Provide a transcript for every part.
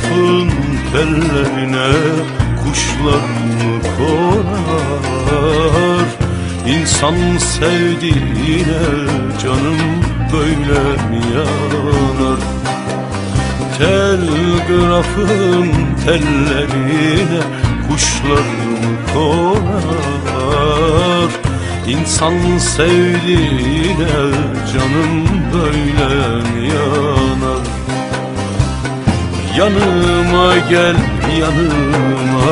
Telgrafın tellerine kuşlar mı konar? İnsan sevdiğine canım böyle mi yanar? Telgrafın tellerine kuşlar mı konar? İnsan sevdiğine Yanıma gel yanıma.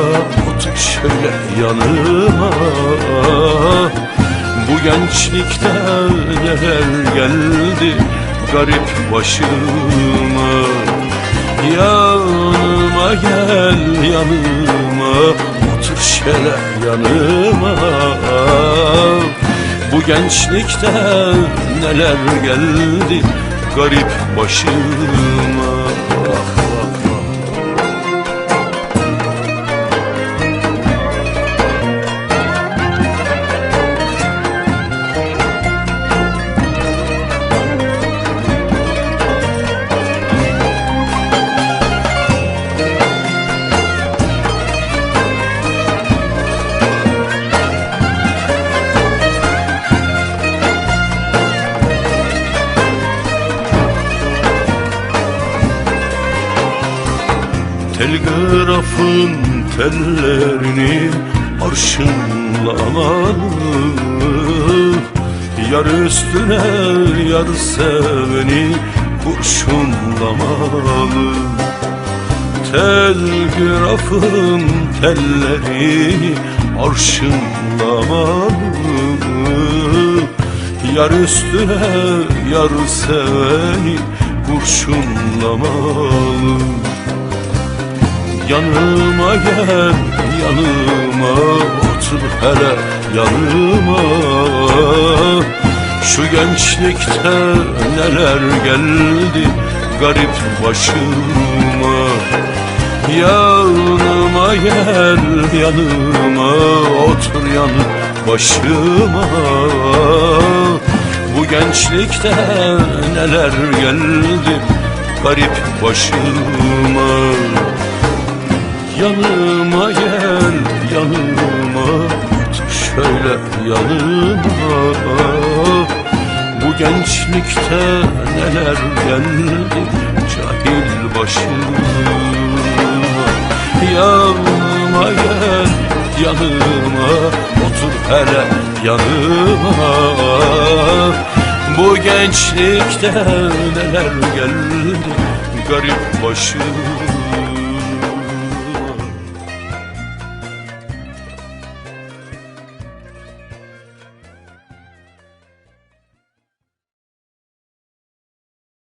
Otur şöyle yanıma. Bu gençlikte neler geldi Garip başıma. Yanıma gel yanıma. Otur şöyle yanıma. Bu gençlikte neler geldi Garip başıma Telgrafın tellerini arşınlamalı Yar üstüne yar seveni kurşunlamalı. Telgrafın tellerini arşınlamalı. Yar üstüne yar seveni kurşunlamalı Yanıma gel yanıma otur hele yanıma. Şu gençlikte neler geldi garip başıma. Yanıma gel yanıma otur yanı başıma. Bu gençlikte neler geldi garip başıma Yanıma gel yanıma. Şöyle yanıma. Bu gençlikte neler geldi cahil başıma. Yanıma gel yanıma. Otur hele yanıma. Bu gençlikte neler geldi garip başıma